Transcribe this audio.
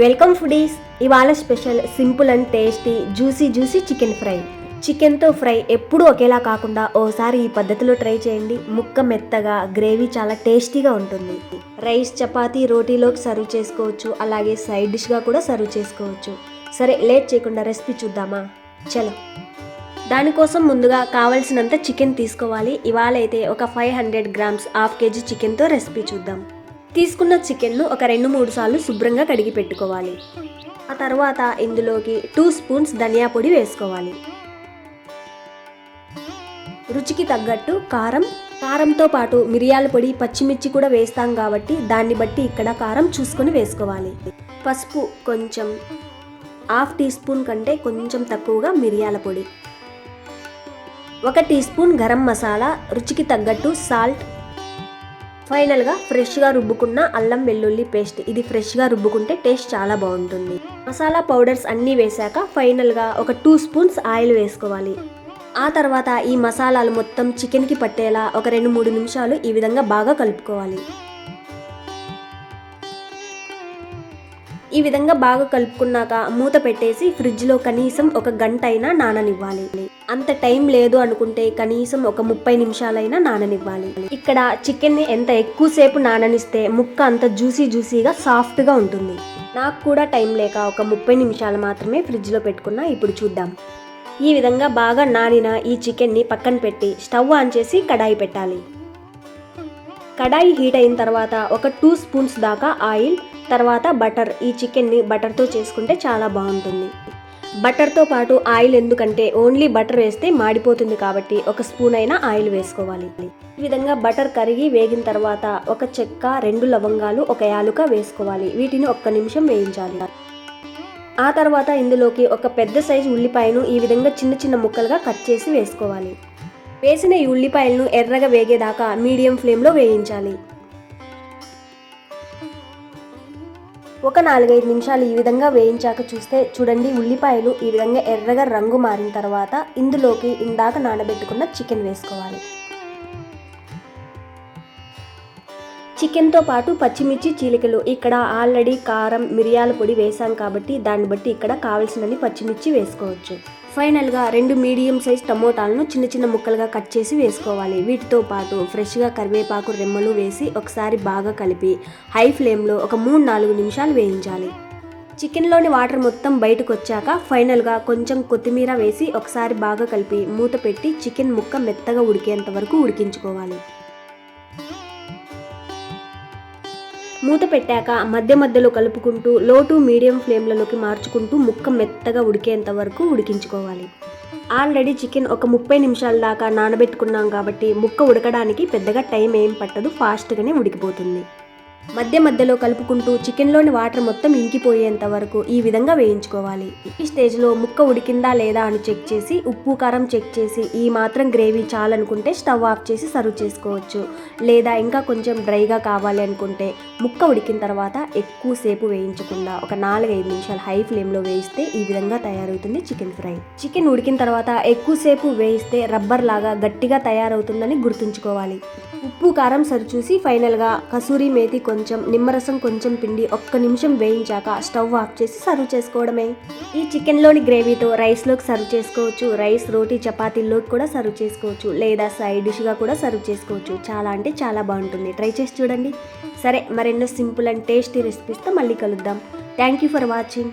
Welcome foodies ఇవాళ special simple and tasty juicy juicy chicken fry చికెన్తో fry ఎప్పుడూ ఒకేలా కాకుండా ఓసారి ఈ పద్ధతిలో ట్రై చేయండి. ముక్క మెత్తగా గ్రేవీ చాలా టేస్టీగా ఉంటుంది. రైస్ చపాతీ రోటీలోకి సర్వ్ చేసుకోవచ్చు. అలాగే సైడ్ డిష్గా కూడా సర్వ్ చేసుకోవచ్చు. సరే లేట్ చేయకుండా రెసిపీ చూద్దామా? చలో. దానికోసం ముందుగా కావలసినంత చికెన్ తీసుకోవాలి. ఇవాళ అయితే ఒక five hundred grams half KG చికెన్తో రెసిపీ చూద్దాం. తీసుకున్న చికెన్ను ఒక రెండు మూడు సార్లు శుభ్రంగా కడిగి పెట్టుకోవాలి. ఆ తర్వాత ఇందులోకి టూ స్పూన్స్ ధనియా పొడి వేసుకోవాలి. రుచికి తగ్గట్టు కారం కారంతో పాటు మిరియాల పొడి పచ్చిమిర్చి కూడా వేస్తాం కాబట్టి దాన్ని బట్టి ఇక్కడ కారం చూసుకొని వేసుకోవాలి. పసుపు కొంచెం హాఫ్ టీ స్పూన్ కంటే కొంచెం తక్కువగా మిరియాల పొడి. ఒక టీ స్పూన్ గరం మసాలా రుచికి తగ్గట్టు సాల్ట్ ఫైనల్గా ఫ్రెష్గా రుబ్బుకున్న అల్లం వెల్లుల్లి పేస్ట్. ఇది ఫ్రెష్గా రుబ్బుకుంటే టేస్ట్ చాలా బాగుంటుంది. మసాలా పౌడర్స్ అన్నీ వేశాక ఫైనల్గా ఒక టూ స్పూన్స్ ఆయిల్ వేసుకోవాలి. ఆ తర్వాత ఈ మసాలాలు మొత్తం చికెన్కి పట్టేలా ఒక రెండు మూడు నిమిషాలు ఈ విధంగా బాగా కలుపుకోవాలి. ఈ విధంగా బాగా కలుపుకున్నాక మూత పెట్టేసి ఫ్రిడ్జ్లో కనీసం ఒక గంట అయినా నాననివ్వాలి. అంత టైం లేదు అనుకుంటే కనీసం ఒక ముప్పై నిమిషాలైనా నాననివ్వాలి. ఇక్కడ చికెన్ని ఎంత ఎక్కువసేపు నాననిస్తే ముక్క అంత జ్యూసీ జ్యూసీగా సాఫ్ట్గా ఉంటుంది. నాకు కూడా టైం లేక ఒక ముప్పై నిమిషాలు మాత్రమే ఫ్రిడ్జ్లో పెట్టుకున్నా ఇప్పుడు చూద్దాం. ఈ విధంగా బాగా నానిన ఈ చికెన్ని పక్కన పెట్టి స్టవ్ ఆన్ చేసి కడాయి పెట్టాలి. కడాయి హీట్ అయిన తర్వాత ఒక టూ స్పూన్స్ దాకా ఆయిల్ తర్వాత బటర్. ఈ చికెన్ని బటర్తో చేసుకుంటే చాలా బాగుంటుంది. బటర్తో పాటు ఆయిల్ ఎందుకంటే ఓన్లీ బటర్ వేస్తే మాడిపోతుంది కాబట్టి ఒక స్పూన్ అయినా ఆయిల్ వేసుకోవాలి. ఈ విధంగా బటర్ కరిగి వేగిన తర్వాత ఒక చెక్క రెండు లవంగాలు ఒక యాలుక వేసుకోవాలి. వీటిని ఒక్క నిమిషం వేయించాలి. ఆ తర్వాత ఇందులోకి ఒక పెద్ద సైజు ఉల్లిపాయను ఈ విధంగా చిన్న చిన్న ముక్కలుగా కట్ చేసి వేసుకోవాలి. వేసిన ఈ ఉల్లిపాయలను ఎర్రగా వేగేదాకా మీడియం ఫ్లేమ్లో వేయించాలి. ఒక నాలుగైదు నిమిషాలు ఈ విధంగా వేయించాక చూస్తే చూడండి ఉల్లిపాయలు ఈ విధంగా ఎర్రగా రంగు మారిన తర్వాత ఇందులోకి ఇందాక నానబెట్టుకున్న చికెన్ వేసుకోవాలి. చికెన్తో పాటు పచ్చిమిర్చి చీలికలు. ఇక్కడ ఆల్రెడీ కారం మిరియాల పొడి వేసాం కాబట్టి దాన్ని బట్టి ఇక్కడ కావలసినన్ని పచ్చిమిర్చి వేసుకోవచ్చు. ఫైనల్గా రెండు మీడియం సైజ్ టమోటాలను చిన్న చిన్న ముక్కలుగా కట్ చేసి వేసుకోవాలి. వీటితో పాటు ఫ్రెష్గా కరివేపాకు రెమ్మలు వేసి ఒకసారి బాగా కలిపి హై ఫ్లేమ్లో ఒక మూడు నాలుగు నిమిషాలు వేయించాలి. చికెన్లోని వాటర్ మొత్తం బయటకు వచ్చాక ఫైనల్గా కొంచెం కొత్తిమీర వేసి ఒకసారి బాగా కలిపి మూత పెట్టి చికెన్ ముక్క మెత్తగా ఉడికేంత వరకు ఉడికించుకోవాలి. మూత పెట్టాక మధ్య మధ్యలో కలుపుకుంటూ లో టు మీడియం ఫ్లేమ్లలోకి మార్చుకుంటూ ముక్క మెత్తగా ఉడికేంత వరకు ఉడికించుకోవాలి. ఆల్రెడీ చికెన్ ఒక ముప్పై నిమిషాల దాకా నానబెట్టుకున్నాం కాబట్టి ముక్క ఉడకడానికి పెద్దగా టైం ఏం పట్టదు ఫాస్ట్గానే ఉడికిపోతుంది. మధ్య మధ్యలో కలుపుకుంటూ చికెన్లోని వాటర్ మొత్తం ఇంకిపోయేంత వరకు ఈ విధంగా వేయించుకోవాలి. ఈ స్టేజ్లో ముక్క ఉడికిందా లేదా అని చెక్ చేసి ఉప్పు కారం చెక్ చేసి ఈ మాత్రం గ్రేవీ చాలనుకుంటే స్టవ్ ఆఫ్ చేసి సర్వ్ చేసుకోవచ్చు. లేదా ఇంకా కొంచెం డ్రైగా కావాలి అనుకుంటే ముక్క ఉడికిన తర్వాత ఎక్కువసేపు వేయించకుండా ఒక నాలుగైదు నిమిషాలు హై ఫ్లేమ్లో వేయిస్తే ఈ విధంగా తయారవుతుంది చికెన్ ఫ్రై. చికెన్ ఉడికిన తర్వాత ఎక్కువసేపు వేయిస్తే రబ్బర్ లాగా గట్టిగా తయారవుతుందని గుర్తుంచుకోవాలి. ఉప్పు కారం సరిచూసి ఫైనల్గా కసూరి మేతి కొంచెం నిమ్మరసం కొంచెం పిండి ఒక్క నిమిషం వేయించాక స్టవ్ ఆఫ్ చేసి సర్వ్ చేసుకోవడమే. ఈ చికెన్లోని గ్రేవీతో రైస్లోకి సర్వ్ చేసుకోవచ్చు. రైస్ రోటీ చపాతీల్లోకి కూడా సర్వ్ చేసుకోవచ్చు. లేదా సైడ్ డిష్గా కూడా సర్వ్ చేసుకోవచ్చు. చాలా అంటే చాలా బాగుంటుంది. ట్రై చేసి చూడండి. సరే మరెన్నో సింపుల్ అండ్ టేస్టీ రెసిపీస్తో మళ్ళీ కలుద్దాం. Thank you for watching.